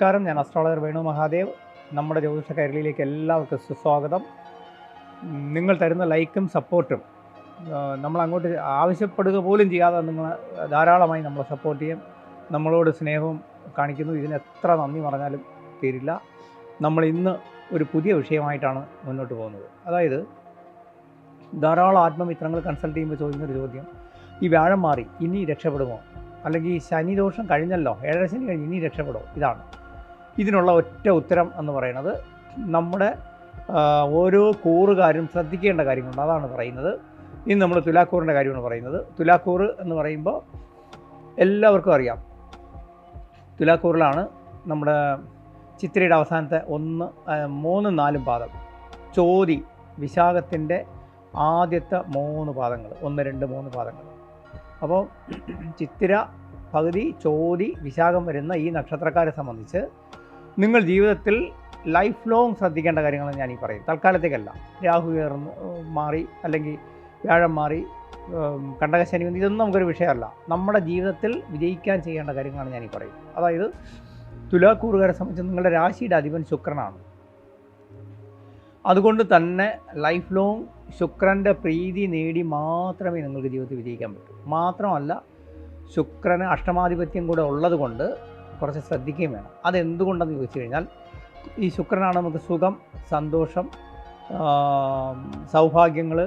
നമസ്കാരം. ഞാൻ അസ്ട്രോളജർ വേണു മഹാദേവ്. നമ്മുടെ ജ്യോതിഷ കൈരളിയിലേക്ക് എല്ലാവർക്കും സുസ്വാഗതം. നിങ്ങൾ തരുന്ന ലൈക്കും സപ്പോർട്ടും നമ്മൾ അങ്ങോട്ട് ആവശ്യപ്പെടുക പോലും ചെയ്യാതെ നിങ്ങൾ ധാരാളമായി നമ്മളെ സപ്പോർട്ട് ചെയ്യും. നമ്മളോട് സ്നേഹവും കാണിക്കുന്നു. ഇതിന് എത്ര നന്ദി പറഞ്ഞാലും തീരില്ല. നമ്മൾ ഇന്ന് ഒരു പുതിയ വിഷയമായിട്ടാണ് മുന്നോട്ട് പോകുന്നത്. അതായത് ധാരാളം ആത്മമിത്രങ്ങൾ കൺസൾട്ട് ചെയ്യുമ്പോൾ ചോദിക്കുന്നൊരു ചോദ്യം. ഈ വ്യാഴം മാറി ഇനി രക്ഷപ്പെടുമോ? അല്ലെങ്കിൽ ശനിദോഷം കഴിഞ്ഞല്ലോ ഏഴര ശനി കഴിഞ്ഞ് ഇനി രക്ഷപ്പെടുമോ? ഇതാണ്. ഇതിനുള്ള ഒറ്റ ഉത്തരം എന്ന് പറയുന്നത് നമ്മുടെ ഓരോ കൂറുകാരും ശ്രദ്ധിക്കേണ്ട കാര്യങ്ങളുണ്ട്. അതാണ് പറയുന്നത്. ഇനി നമ്മൾ തുലാക്കൂറിന്റെ കാര്യമാണ് പറയുന്നത്. തുലാക്കൂറ് എന്ന് പറയുമ്പോൾ എല്ലാവർക്കും അറിയാം. തുലാക്കൂറിലാണ് നമ്മുടെ ചിത്രയുടെ അവസാനത്തെ ഒന്ന് മൂന്നും നാലും പാദം. ചോതി വിശാഖത്തിന്റെ ആദ്യത്തെ മൂന്ന് പാദങ്ങൾ. ഒന്ന് രണ്ട് മൂന്ന് പാദങ്ങൾ. അപ്പോൾ ചിത്തിര പകുതി ചോതി വിശാഖം വരുന്ന ഈ നക്ഷത്രക്കാരെ സംബന്ധിച്ച് നിങ്ങൾ ജീവിതത്തിൽ ലൈഫ് ലോങ് ശ്രദ്ധിക്കേണ്ട കാര്യങ്ങൾ ഞാൻ ഈ പറയും തൽക്കാലത്തേക്കല്ല. രാഹു മാറി അല്ലെങ്കിൽ വ്യാഴം മാറി കണ്ടകശനി വന്നു ഇതൊന്നും നമുക്കൊരു വിഷയമല്ല. നമ്മുടെ ജീവിതത്തിൽ വിജയിക്കാൻ ചെയ്യേണ്ട കാര്യങ്ങളാണ് ഞാൻ ഈ പറയും അതായത് തുലാക്കൂറുകാരെ സംബന്ധിച്ച് നിങ്ങളുടെ രാശിയുടെ അധിപൻ ശുക്രനാണ്. അതുകൊണ്ട് തന്നെ ലൈഫ് ലോങ് ശുക്രന്റെ പ്രീതി നേടി മാത്രമേ നിങ്ങൾക്ക് ജീവിതത്തിൽ വിജയിക്കാൻ പറ്റൂ. മാത്രമല്ല ശുക്രന് അഷ്ടമാധിപത്യം കൂടെ ഉള്ളത് കൊണ്ട് കുറച്ച് ശ്രദ്ധിക്കുകയും വേണം. അതെന്തുകൊണ്ടെന്ന് ചോദിച്ചു കഴിഞ്ഞാൽ ഈ ശുക്രനാണ് നമുക്ക് സുഖം സന്തോഷം സൗഭാഗ്യങ്ങൾ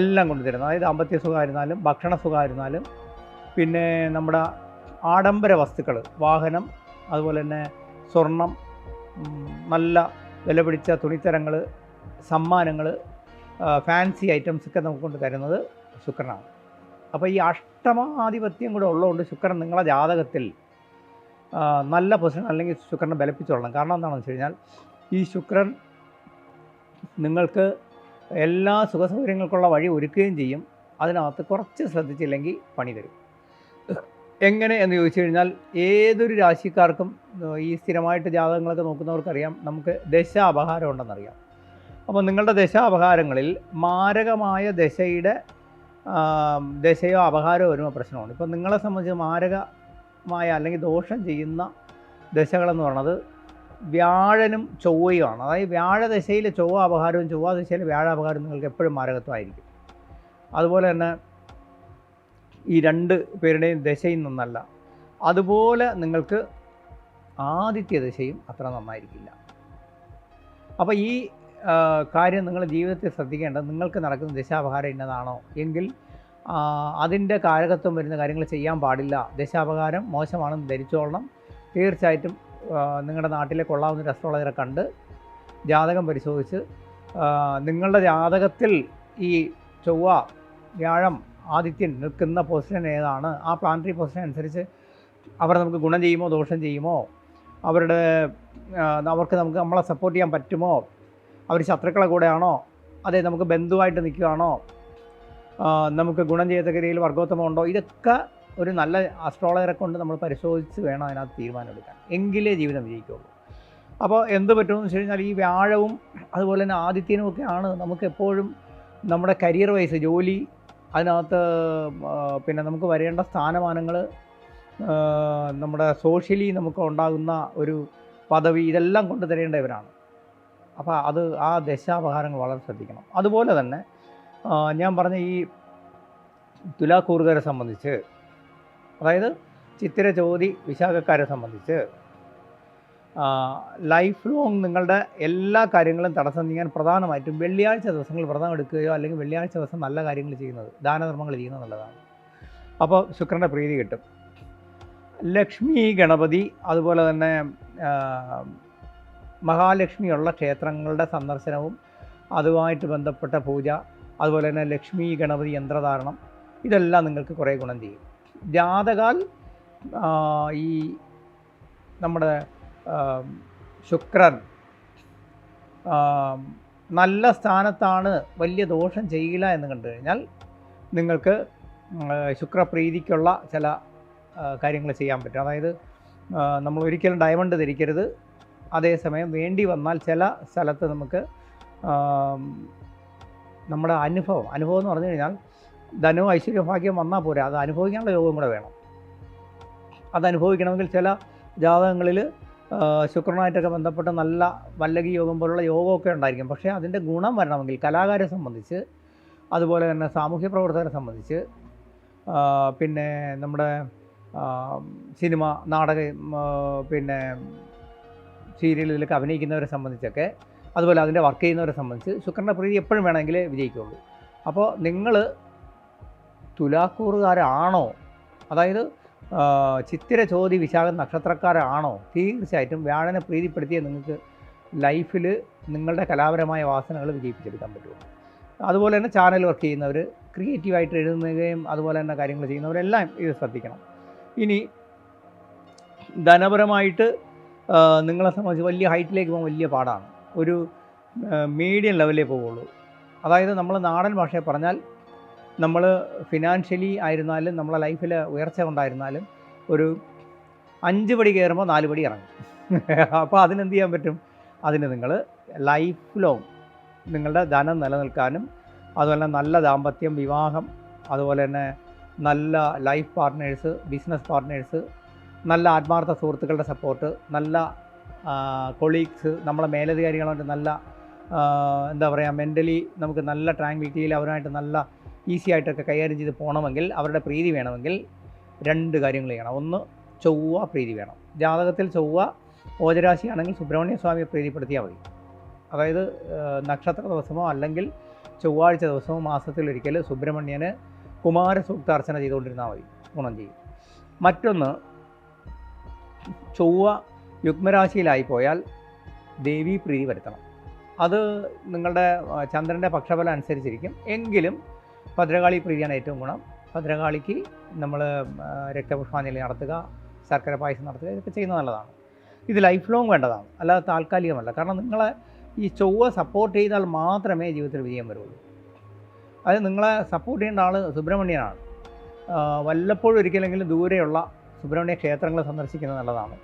എല്ലാം കൊണ്ടുതരുന്നത് അതായത് അമ്പത്യ സുഖമായിരുന്നാലും ഭക്ഷണ സുഖമായിരുന്നാലും പിന്നെ നമ്മുടെ ആഡംബര വസ്തുക്കൾ വാഹനം അതുപോലെ തന്നെ സ്വർണം നല്ല വില പിടിച്ച തുണിത്തരങ്ങൾ സമ്മാനങ്ങൾ ഫാൻസി ഐറ്റംസ് ഒക്കെ നമുക്ക് കൊണ്ട് തരുന്നത് ശുക്രനാണ്. അപ്പോൾ ഈ അഷ്ടമാധിപത്യം കൂടെ ഉള്ളതുകൊണ്ട് ശുക്രൻ നിങ്ങളുടെ ജാതകത്തിൽ നല്ല പൊസിഷൻ അല്ലെങ്കിൽ ശുക്രനെ ബലപ്പിച്ചോളണം. കാരണം എന്താണെന്ന് വെച്ച് കഴിഞ്ഞാൽ ഈ ശുക്രൻ നിങ്ങൾക്ക് എല്ലാ സുഖസൗകര്യങ്ങൾക്കുള്ള വഴി ഒരുക്കുകയും ചെയ്യും. അതിനകത്ത് കുറച്ച് ശ്രദ്ധിച്ചില്ലെങ്കിൽ പണി തരും. എങ്ങനെ എന്ന് ചോദിച്ചു കഴിഞ്ഞാൽ ഏതൊരു രാശിക്കാർക്കും ഈ സ്ഥിരമായിട്ട് ജാതകങ്ങളൊക്കെ നോക്കുന്നവർക്കറിയാം. നമുക്ക് ദശ അപഹാരം ഉണ്ടെന്നറിയാം. അപ്പോൾ നിങ്ങളുടെ ദശ അപഹാരങ്ങളിൽ മാരകമായ ദശയുടെ ദശയോ അപഹാരമോ വരുമ്പോൾ പ്രശ്നമാണ് ഇപ്പോൾ നിങ്ങളെ സംബന്ധിച്ച് മാരകമായ അല്ലെങ്കിൽ ദോഷം ചെയ്യുന്ന ദശകളെന്ന് പറയുന്നത് വ്യാഴനും ചൊവ്വയുമാണ്. അതായത് വ്യാഴദശയിൽ ചൊവ്വ അപകാരവും ചൊവ്വ ദശയിൽ വ്യാഴ അപകാരവും നിങ്ങൾക്ക് എപ്പോഴും മാരകത്വമായിരിക്കും. അതുപോലെ തന്നെ ഈ രണ്ട് പേരുടെയും ദശയിൽ നിന്നല്ല. അതുപോലെ നിങ്ങൾക്ക് ആദിത്യ ദശയും അത്ര നന്നായിരിക്കില്ല. അപ്പോൾ ഈ കാര്യം നിങ്ങൾ ജീവിതത്തിൽ ശ്രദ്ധിക്കേണ്ടത് നിങ്ങൾക്ക് നടക്കുന്ന ദശാപഹാരം ഇന്നതാണോ? എങ്കിൽ അതിന്റെ കാരകത്വം വരുന്ന കാര്യങ്ങൾ ചെയ്യാൻ പാടില്ല. ദേശാപകാരം മോശമാണെന്ന് ധരിച്ചോളണം. തീർച്ചയായിട്ടും നിങ്ങളുടെ നാട്ടിലെ കൊള്ളാവുന്ന ഒരു കണ്ട് ജാതകം പരിശോധിച്ച് നിങ്ങളുടെ ജാതകത്തിൽ ഈ ചൊവ്വ വ്യാഴം ആദിത്യൻ നിൽക്കുന്ന പൊസിഷൻ ഏതാണ്? ആ പ്ലാനറ്ററി പൊസിഷൻ അനുസരിച്ച് അവർ നമുക്ക് ഗുണം ചെയ്യുമോ ദോഷം ചെയ്യുമോ? അവരുടെ അവർക്ക് നമുക്ക് നമ്മളെ സപ്പോർട്ട് ചെയ്യാൻ പറ്റുമോ? അവർ ശത്രുക്കളെ കൂടെയാണോ? അതെ നമുക്ക് ബന്ധുവായിട്ട് നിൽക്കുകയാണോ? നമുക്ക് ഗുണം ചെയ്യത്തക്ക രീതിയിൽ വർഗോത്തമുണ്ടോ ഇതൊക്കെ ഒരു നല്ല അസ്ട്രോളജറെ കൊണ്ട് നമ്മൾ പരിശോധിച്ച് വേണം അതിനകത്ത് തീരുമാനമെടുക്കാൻ. എങ്കിലേ ജീവിതം വിജയിക്കുള്ളൂ. അപ്പോൾ എന്ത് പറ്റുമെന്ന് വെച്ച് കഴിഞ്ഞാൽ ഈ വ്യാഴവും അതുപോലെ തന്നെ ആദിത്യനും ഒക്കെയാണ് നമുക്ക് എപ്പോഴും നമ്മുടെ കരിയർ വൈസ് ജോലി അതിനകത്ത് പിന്നെ നമുക്ക് വരേണ്ട സ്ഥാനമാനങ്ങൾ നമ്മുടെ സോഷ്യലി നമുക്ക് ഉണ്ടാകുന്ന ഒരു പദവി ഇതെല്ലാം കൊണ്ടു തരേണ്ടവരാണ്. അപ്പോൾ അത് ആ ദശാപഹാരങ്ങൾ വളരെ ശ്രദ്ധിക്കണം. അതുപോലെ തന്നെ ഞാൻ പറഞ്ഞ ഈ തുലാക്കൂറുകാരെ സംബന്ധിച്ച് അതായത് ചിത്തിര ചോതി വിശാഖക്കാരെ സംബന്ധിച്ച് ലൈഫ് ലോങ് നിങ്ങളുടെ എല്ലാ കാര്യങ്ങളും തടസ്സം നീങ്ങാൻ പ്രധാനമായിട്ടും വെള്ളിയാഴ്ച ദിവസങ്ങൾ വ്രതം എടുക്കുകയോ അല്ലെങ്കിൽ വെള്ളിയാഴ്ച ദിവസം നല്ല കാര്യങ്ങൾ ചെയ്യുന്നത് ദാനധർമ്മങ്ങൾ ചെയ്യുന്നത് നല്ലതാണ്. അപ്പോൾ ശുക്രന്റെ പ്രീതി കിട്ടും. ലക്ഷ്മി ഗണപതി അതുപോലെ തന്നെ മഹാലക്ഷ്മിയുള്ള ക്ഷേത്രങ്ങളുടെ സന്ദർശനവും അതുമായിട്ട് ബന്ധപ്പെട്ട പൂജ അതുപോലെ തന്നെ ലക്ഷ്മി ഗണപതി യന്ത്രധാരണം ഇതെല്ലാം നിങ്ങൾക്ക് കുറേ ഗുണം ചെയ്യും. ജാതകാൽ ഈ നമ്മുടെ ശുക്രൻ നല്ല സ്ഥാനത്താണ് വലിയ ദോഷം ചെയ്യില്ല എന്ന് കണ്ടു കഴിഞ്ഞാൽ നിങ്ങൾക്ക് ശുക്രപ്രീതിക്കുള്ള ചില കാര്യങ്ങൾ ചെയ്യാൻ പറ്റും. അതായത് നമ്മൾ ഒരിക്കലും ഡയമണ്ട് ധരിക്കരുത്. അതേസമയം വേണ്ടി വന്നാൽ ചില സ്ഥലത്ത് നമുക്ക് നമ്മുടെ അനുഭവം. അനുഭവം എന്ന് പറഞ്ഞു കഴിഞ്ഞാൽ ധനവും ഐശ്വര്യ ഭാഗ്യം വന്നാൽ പോരാ. അത് അനുഭവിക്കാനുള്ള യോഗം കൂടെ വേണം. അത് അനുഭവിക്കണമെങ്കിൽ ചില ജാതകങ്ങളിൽ ശുക്രനായിട്ടൊക്കെ ബന്ധപ്പെട്ട് നല്ല വല്ലകി യോഗം പോലുള്ള യോഗമൊക്കെ ഉണ്ടായിരിക്കും. പക്ഷേ അതിന്റെ ഗുണം വരണമെങ്കിൽ കലാകാരെ സംബന്ധിച്ച് അതുപോലെ തന്നെ സാമൂഹ്യ പ്രവർത്തകരെ സംബന്ധിച്ച് പിന്നെ നമ്മുടെ സിനിമ നാടക പിന്നെ സീരിയലിലൊക്കെ അഭിനയിക്കുന്നവരെ സംബന്ധിച്ചൊക്കെ അതുപോലെ അതിന്റെ വർക്ക് ചെയ്യുന്നവരെ സംബന്ധിച്ച് ശുക്രന്റെ പ്രീതി എപ്പോഴും വേണമെങ്കിൽ വിജയിക്കുള്ളൂ. അപ്പോൾ നിങ്ങൾ തുലാക്കൂറുകാരാണോ? അതായത് ചിത്തിര ചോതി വിശാഖം നക്ഷത്രക്കാരാണോ? തീർച്ചയായിട്ടും വ്യാഴനെ പ്രീതിപ്പെടുത്തിയ നിങ്ങൾക്ക് ലൈഫിൽ നിങ്ങളുടെ കലാപരമായ വാസനകൾ വിജയിപ്പിച്ചെടുക്കാൻ പറ്റുള്ളൂ. അതുപോലെ തന്നെ ചാനൽ വർക്ക് ചെയ്യുന്നവർ ക്രിയേറ്റീവായിട്ട് എഴുതുന്നതും അതുപോലെ തന്നെ കാര്യങ്ങൾ ചെയ്യുന്നവരെല്ലാം ഇത് ശ്രദ്ധിക്കണം. ഇനി ധനപരമായിട്ട് നിങ്ങളെ സംബന്ധിച്ച് വലിയ ഹൈറ്റിലേക്ക് പോകാൻ വലിയ പാടാണ്. ഒരു മീഡിയം ലെവലിലേ പോവുള്ളൂ. അതായത് നമ്മൾ നാടൻ ഭാഷയെ പറഞ്ഞാൽ നമ്മൾ ഫിനാൻഷ്യലി ആയിരുന്നാലും നമ്മളെ ലൈഫിൽ ഉയർച്ച ഉണ്ടായിരുന്നാലും ഒരു അഞ്ച് പടി കയറുമ്പോൾ നാല് പടി ഇറങ്ങും. അപ്പോൾ അതിനെന്ത് ചെയ്യാൻ പറ്റും? അതിന് നിങ്ങൾ ലൈഫ് ലോങ് നിങ്ങളുടെ ധനം നിലനിൽക്കാനും അതുപോലെ നല്ല ദാമ്പത്യം വിവാഹം അതുപോലെ തന്നെ നല്ല ലൈഫ് പാർട്ട്നേഴ്സ് ബിസിനസ് പാർട്ട്നേഴ്സ് നല്ല ആത്മാർത്ഥ സുഹൃത്തുക്കളുടെ സപ്പോർട്ട് നല്ല കൊളീഗ്സ് നമ്മളെ മേലധികാരികളുമായിട്ട് നല്ല എന്താ പറയുക മെന്റലി നമുക്ക് നല്ല ട്രാങ്കിലിറ്റിയിൽ അവരുമായിട്ട് നല്ല ഈസി ആയിട്ടൊക്കെ കൈകാര്യം ചെയ്ത് പോകണമെങ്കിൽ അവരുടെ പ്രീതി വേണമെങ്കിൽ രണ്ട് കാര്യങ്ങൾ ചെയ്യണം. ഒന്ന് ചൊവ്വ പ്രീതി വേണം. ജാതകത്തിൽ ചൊവ്വ ഓജരാശിയാണെങ്കിൽ സുബ്രഹ്മണ്യ സ്വാമിയെ പ്രീതിപ്പെടുത്തിയാൽ മതി. അതായത് നക്ഷത്ര ദിവസമോ അല്ലെങ്കിൽ ചൊവ്വാഴ്ച ദിവസമോ മാസത്തിലൊരിക്കൽ സുബ്രഹ്മണ്യന് കുമാരസൂക്താർച്ചന ചെയ്തുകൊണ്ടിരുന്നാൽ മതി. ഗുണം ചെയ്യും. മറ്റൊന്ന് ചൊവ്വ യുഗ്മരാശിയിലായി പോയാൽ ദേവി പ്രീതി വരുത്തണം. അത് നിങ്ങളുടെ ചന്ദ്രന്റെ പക്ഷബലം അനുസരിച്ചിരിക്കും. എങ്കിലും ഭദ്രകാളി പ്രീതിയാണ് ഏറ്റവും ഗുണം. ഭദ്രകാളിക്ക് നമ്മൾ രക്തപുഷ്പാഞ്ജലി നടത്തുക ശർക്കര പായസം നടത്തുക ഇതൊക്കെ ചെയ്യുന്നത് നല്ലതാണ്. ഇത് ലൈഫ് ലോങ് വേണ്ടതാണ്. അല്ലാതെ താൽക്കാലികമല്ല. കാരണം നിങ്ങളെ ഈ ചൊവ്വ സപ്പോർട്ട് ചെയ്താൽ മാത്രമേ ജീവിതത്തിൽ വിജയം വരുള്ളൂ. അത് നിങ്ങളെ സപ്പോർട്ട് ചെയ്യേണ്ട ആൾ സുബ്രഹ്മണ്യനാണ്. വല്ലപ്പോഴും ഒരിക്കലെങ്കിലും ദൂരെയുള്ള സുബ്രഹ്മണ്യ ക്ഷേത്രങ്ങൾ സന്ദർശിക്കുന്നത് നല്ലതാണ്.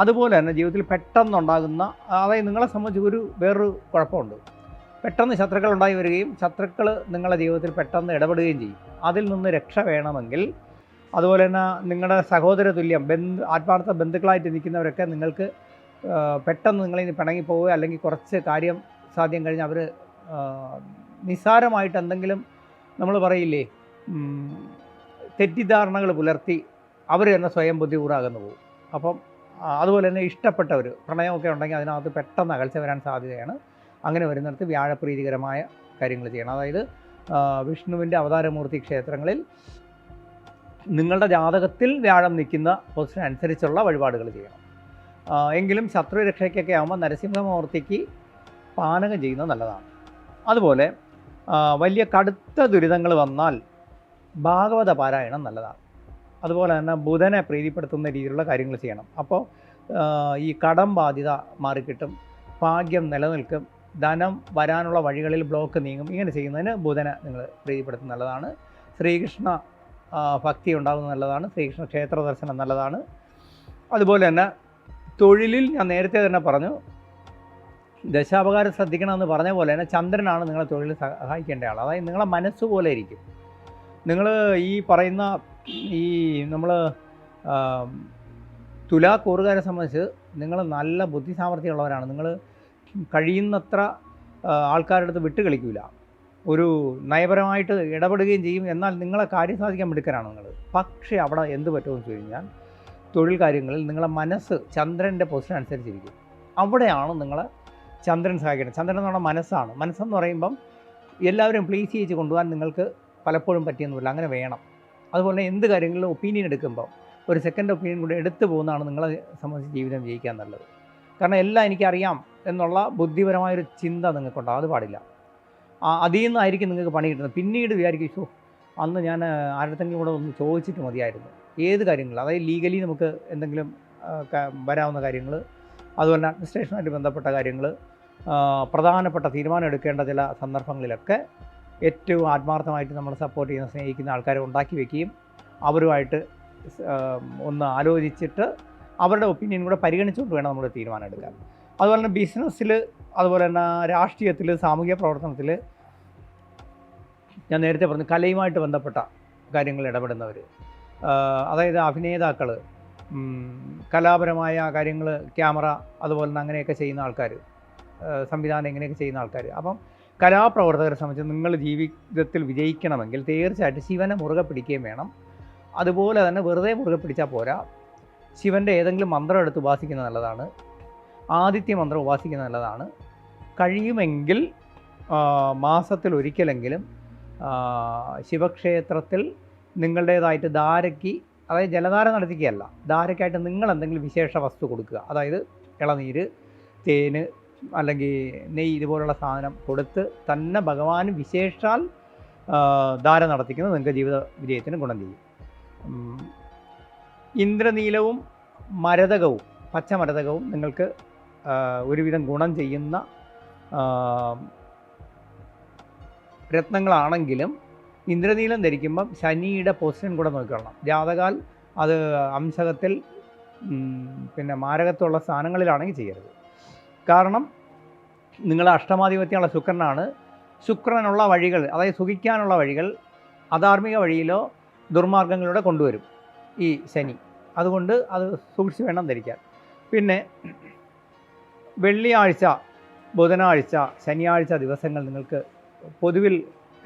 അതുപോലെ തന്നെ ജീവിതത്തിൽ പെട്ടെന്നുണ്ടാകുന്ന അതായത് നിങ്ങളെ സംബന്ധിച്ച് ഒരു വേറൊരു കുഴപ്പമുണ്ട്. പെട്ടെന്ന് ശത്രുക്കൾ ഉണ്ടായി വരികയും ശത്രുക്കൾ നിങ്ങളുടെ ജീവിതത്തിൽ പെട്ടെന്ന് ഇടപെടുകയും ചെയ്യും. അതിൽ നിന്ന് രക്ഷ വേണമെങ്കിൽ അതുപോലെ തന്നെ നിങ്ങളുടെ സഹോദര തുല്യം ബന്ധു ആത്മാർത്ഥ ബന്ധുക്കളായിട്ട് നിൽക്കുന്നവരൊക്കെ നിങ്ങൾക്ക് പെട്ടെന്ന് നിങ്ങളിനി പിണങ്ങി പോവുക അല്ലെങ്കിൽ കുറച്ച് കാര്യം സാധ്യം കഴിഞ്ഞ് അവർ നിസ്സാരമായിട്ട് എന്തെങ്കിലും നമ്മൾ പറയില്ലേ തെറ്റിദ്ധാരണകൾ പുലർത്തി അവർ തന്നെ സ്വയം ബുദ്ധിപൂർവം പോകും. അപ്പം അതുപോലെ തന്നെ ഇഷ്ടപ്പെട്ടവർ പ്രണയമൊക്കെ ഉണ്ടെങ്കിൽ അതിനകത്ത് പെട്ടെന്ന് അകൽച്ച വരാൻ സാധ്യതയാണ്. അങ്ങനെ വരുന്നിടത്ത് വ്യാഴപ്രീതികരമായ കാര്യങ്ങൾ ചെയ്യണം. അതായത് വിഷ്ണുവിന്റെ അവതാരമൂർത്തി ക്ഷേത്രങ്ങളിൽ നിങ്ങളുടെ ജാതകത്തിൽ വ്യാഴം നിൽക്കുന്ന പൊസിഷൻ അനുസരിച്ചുള്ള വഴിപാടുകൾ ചെയ്യണം. എങ്കിലും ശത്രുരക്ഷയ്ക്കൊക്കെ ആകുമ്പോൾ നരസിംഹമൂർത്തിക്ക് പാനകം ചെയ്യുന്നത് നല്ലതാണ്. അതുപോലെ വലിയ കടുത്ത ദുരിതങ്ങൾ വന്നാൽ ഭാഗവത പാരായണം നല്ലതാണ്. അതുപോലെ തന്നെ ബുധനെ പ്രീതിപ്പെടുത്തുന്ന രീതിയിലുള്ള കാര്യങ്ങൾ ചെയ്യണം. അപ്പോൾ ഈ കടം ബാധ്യത മാറിക്കിട്ടും ഭാഗ്യം നിലനിൽക്കും ധനം വരാനുള്ള വഴികളിൽ ബ്ലോക്ക് നീങ്ങും ഇങ്ങനെ ചെയ്യുന്നതിന് ബുധനെ നിങ്ങൾ പ്രീതിപ്പെടുത്തുന്ന നല്ലതാണ്. ശ്രീകൃഷ്ണ ഭക്തി ഉണ്ടാകുന്നത് നല്ലതാണ് ശ്രീകൃഷ്ണ ക്ഷേത്ര ദർശനം നല്ലതാണ്. അതുപോലെ തന്നെ തൊഴിലിൽ ഞാൻ നേരത്തെ തന്നെ പറഞ്ഞു ദശാപകാരം ശ്രദ്ധിക്കണമെന്ന് പറഞ്ഞ പോലെ തന്നെ ചന്ദ്രനാണ് നിങ്ങളെ തൊഴിൽ സഹായിക്കേണ്ട ആൾ അതായത് നിങ്ങളെ മനസ്സ് പോലെ ഇരിക്കും. നിങ്ങൾ ഈ പറയുന്ന ഈ നമ്മൾ തുലാ കൂറുകാരെ സംബന്ധിച്ച് നിങ്ങൾ നല്ല ബുദ്ധി സാമർഥ്യമുള്ളവരാണ് നിങ്ങൾ കഴിയുന്നത്ര ആൾക്കാരുടെ അടുത്ത് വിട്ട് കളിക്കില്ല ഒരു നയപരമായിട്ട് ഇടപെടുകയും ചെയ്യും. എന്നാൽ നിങ്ങളെ കാര്യം സാധിക്കാൻ മിടുക്കരാണ് നിങ്ങൾ പക്ഷേ അവിടെ എന്ത് പറ്റുമെന്ന് വെച്ച് കഴിഞ്ഞാൽ തൊഴിൽ കാര്യങ്ങളിൽ നിങ്ങളെ മനസ്സ് ചന്ദ്രന്റെ പൊസിഷൻ അനുസരിച്ചിരിക്കും. അവിടെയാണ് നിങ്ങളെ ചന്ദ്രൻ സഹായിക്കുന്നത് ചന്ദ്രൻ എന്ന് പറഞ്ഞാൽ മനസ്സാണ്. മനസ്സെന്ന് പറയുമ്പം എല്ലാവരും പ്ലീസ് ചെയ്ത് കൊണ്ടുപോകാൻ നിങ്ങൾക്ക് പലപ്പോഴും പറ്റിയെന്നില്ല അങ്ങനെ വേണം. അതുപോലെ എന്ത് കാര്യങ്ങളിലും ഒപ്പീനിയൻ എടുക്കുമ്പോൾ ഒരു സെക്കൻഡ് ഒപ്പീനിയൻ കൂടി എടുത്തു പോകുന്നതാണ് നിങ്ങളെ സംബന്ധിച്ച് ജീവിതം ജയിക്കാൻ നല്ലത്. കാരണം എല്ലാം എനിക്കറിയാം എന്നുള്ള ബുദ്ധിപരമായൊരു ചിന്ത നിങ്ങൾക്കുണ്ടാകും അത് പാടില്ല. അതിൽ നിന്നായിരിക്കും നിങ്ങൾക്ക് പണി കിട്ടുന്നത്. പിന്നീട് വിചാരിക്കും അന്ന് ഞാൻ ആരുടെങ്കിലും കൂടെ ഒന്ന് ചോദിച്ചിട്ട് മതിയായിരുന്നു. ഏത് കാര്യങ്ങൾ? അതായത് ലീഗലി നമുക്ക് എന്തെങ്കിലും വരാവുന്ന കാര്യങ്ങൾ അതുപോലെ അഡ്മിനിസ്ട്രേഷനുമായിട്ട് ബന്ധപ്പെട്ട കാര്യങ്ങൾ പ്രധാനപ്പെട്ട തീരുമാനം എടുക്കേണ്ട ചില സന്ദർഭങ്ങളിലൊക്കെ ഏറ്റവും ആത്മാർത്ഥമായിട്ട് നമ്മളെ സപ്പോർട്ട് ചെയ്യുന്ന സ്നേഹിക്കുന്ന ആൾക്കാരെ ഉണ്ടാക്കി വെക്കുകയും അവരുമായിട്ട് ഒന്ന് ആലോചിച്ചിട്ട് അവരുടെ ഒപ്പീനിയൻ കൂടെ പരിഗണിച്ചുകൊണ്ട് വേണം നമ്മൾ തീരുമാനം എടുക്കാൻ. അതുപോലെ തന്നെ ബിസിനസ്സിൽ അതുപോലെ തന്നെ രാഷ്ട്രീയത്തിൽ സാമൂഹിക പ്രവർത്തനത്തിൽ ഞാൻ നേരത്തെ പറഞ്ഞു കലയുമായിട്ട് ബന്ധപ്പെട്ട കാര്യങ്ങൾ ഇടപെടുന്നവർ അതായത് അഭിനേതാക്കൾ കലാപരമായ കാര്യങ്ങൾ ക്യാമറ അതുപോലെ തന്നെ അങ്ങനെയൊക്കെ ചെയ്യുന്ന ആൾക്കാർ സംവിധാനം ഇങ്ങനെയൊക്കെ ചെയ്യുന്ന ആൾക്കാർ അപ്പം കലാപ്രവർത്തകരെ സംബന്ധിച്ച് നിങ്ങൾ ജീവിതത്തിൽ വിജയിക്കണമെങ്കിൽ തീർച്ചയായിട്ടും ശിവനെ മുറുകെ പിടിക്കുകയും വേണം. അതുപോലെ തന്നെ വെറുതെ മുറുകെ പിടിച്ചാൽ പോരാ. ശിവന്റെ ഏതെങ്കിലും മന്ത്രം എടുത്ത് ഉപാസിക്കുന്നത് നല്ലതാണ്. ആദിത്യ മന്ത്രം ഉപാസിക്കുന്നത് നല്ലതാണ്. കഴിയുമെങ്കിൽ മാസത്തിൽ ഒരിക്കലെങ്കിലും ശിവക്ഷേത്രത്തിൽ നിങ്ങളുടേതായിട്ട് ധാരയ്ക്ക് അതായത് ജലധാര നടത്തിക്കുകയല്ല. ധാരയ്ക്കായിട്ട് നിങ്ങൾ എന്തെങ്കിലും വിശേഷ വസ്തു കൊടുക്കുക. അതായത് ഇളനീര് തേന് അല്ലെങ്കിൽ നെയ്യ് ഇതുപോലുള്ള സാധനം കൊടുത്ത് തന്നെ ഭഗവാൻ വിശേഷാൽ ധാര നടത്തിക്കുന്നത് നിങ്ങൾക്ക് ജീവിത വിജയത്തിന് ഗുണം ചെയ്യും. ഇന്ദ്രനീലവും മരതകവും പച്ചമരതകവും നിങ്ങൾക്ക് ഒരുവിധം ഗുണം ചെയ്യുന്ന രത്നങ്ങളാണെങ്കിലും ഇന്ദ്രനീലം ധരിക്കുമ്പം ശനിയുടെ പൊസിഷൻ കൂടെ നോക്കിക്കൊള്ളണം. ജാതകാൽ അത് അംശകത്തിൽ പിന്നെ മാരകത്തുള്ള സ്ഥാനങ്ങളിലാണെങ്കിൽ ചെയ്യരുത്. കാരണം നിങ്ങൾ അഷ്ടമാധിപത്യമുള്ള ശുക്രനാണ്. ശുക്രനുള്ള വഴികൾ അതായത് സുഖിക്കാനുള്ള വഴികൾ അധാർമിക വഴിയിലോ ദുർമാർഗങ്ങളിലൂടെ കൊണ്ടുവരും ഈ ശനി. അതുകൊണ്ട് അത് സൂക്ഷിച്ച് വേണം ധരിക്കാൻ. പിന്നെ വെള്ളിയാഴ്ച ബുധനാഴ്ച ശനിയാഴ്ച ദിവസങ്ങൾ നിങ്ങൾക്ക് പൊതുവിൽ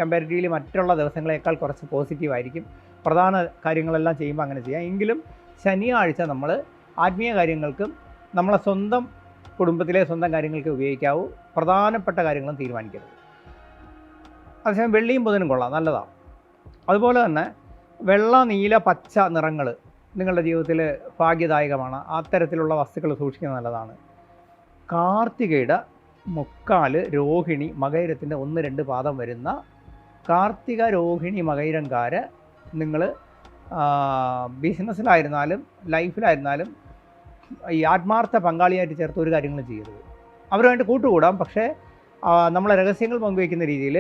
കമ്പാരിറ്റീവ്ലി മറ്റുള്ള ദിവസങ്ങളേക്കാൾ കുറച്ച് പോസിറ്റീവായിരിക്കും പ്രധാന കാര്യങ്ങളെല്ലാം ചെയ്യുമ്പോൾ അങ്ങനെ ചെയ്യാം. എങ്കിലും ശനിയാഴ്ച നമ്മൾ ആത്മീയ കാര്യങ്ങൾക്കും നമ്മളെ സ്വന്തം കുടുംബത്തിലെ സ്വന്തം കാര്യങ്ങൾക്ക് ഉപയോഗിക്കാവൂ. പ്രധാനപ്പെട്ട കാര്യങ്ങളും തീരുമാനിക്കരുത്. അതേസമയം വെള്ളിയും ബുധനും കൊള്ളാം. നല്ലതാണ്. അതുപോലെ തന്നെ വെള്ള നീല പച്ച നിറങ്ങൾ നിങ്ങളുടെ ജീവിതത്തിൽ ഭാഗ്യദായകമാണ്. അത്തരത്തിലുള്ള വസ്തുക്കൾ സൂക്ഷിക്കുന്നത് നല്ലതാണ്. കാർത്തികയുടെ മുക്കാൽ രോഹിണി മകൈരത്തിന്റെ ഒന്ന് രണ്ട് പാദം വരുന്ന കാർത്തിക രോഹിണി മകൈരങ്കാര് നിങ്ങൾ ബിസിനസ്സിലായിരുന്നാലും ലൈഫിലായിരുന്നാലും ഈ ആത്മാർത്ഥ പങ്കാളിയായിട്ട് ചേർത്ത് ഒരു കാര്യങ്ങളും ചെയ്യരുത്. അവരുമായിട്ട് കൂട്ടുകൂടാം പക്ഷേ നമ്മളെ രഹസ്യങ്ങൾ പങ്കുവയ്ക്കുന്ന രീതിയിൽ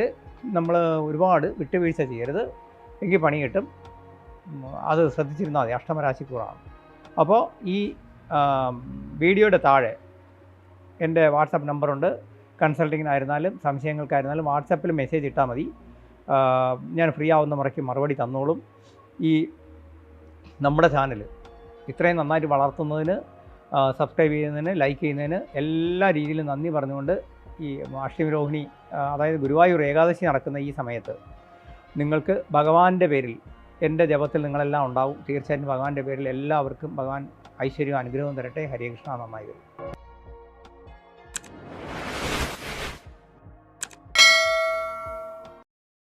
നമ്മൾ ഒരുപാട് വിട്ടുവീഴ്ച ചെയ്യരുത്. എങ്കിൽ പണി കിട്ടും. അത് ശ്രദ്ധിച്ചിരുന്നാൽ മതി. അഷ്ടമരാശിക്കൂറാണ്. അപ്പോൾ ഈ വീഡിയോയുടെ താഴെ എന്റെ വാട്സപ്പ് നമ്പറുണ്ട്. കൺസൾട്ടിങ്ങിനായിരുന്നാലും സംശയങ്ങൾക്കായിരുന്നാലും വാട്സപ്പിൽ മെസ്സേജ് ഇട്ടാൽ മതി. ഞാൻ ഫ്രീ ആവുന്ന മുറയ്ക്ക് മറുപടി തന്നോളും. ഈ നമ്മുടെ ചാനൽ ഇത്രയും നന്നായിട്ട് വളർത്തുന്നതിന് സബ്സ്ക്രൈബ് ചെയ്യുന്നതിന് ലൈക്ക് ചെയ്യുന്നതിന് എല്ലാ രീതിയിലും നന്ദി പറഞ്ഞുകൊണ്ട് ഈ അഷ്ടമി രോഹിണി അതായത് ഗുരുവായൂർ ഏകാദശി നടക്കുന്ന ഈ സമയത്ത് നിങ്ങൾക്ക് ഭഗവാന്റെ പേരിൽ എന്റെ ജപത്തിൽ നിങ്ങളെല്ലാം ഉണ്ടാവും. തീർച്ചയായിട്ടും ഭഗവാന്റെ പേരിൽ എല്ലാവർക്കും ഭഗവാൻ ഐശ്വര്യവും അനുഗ്രഹവും തരട്ടെ. ഹരേ കൃഷ്ണ. നന്നായി വരും.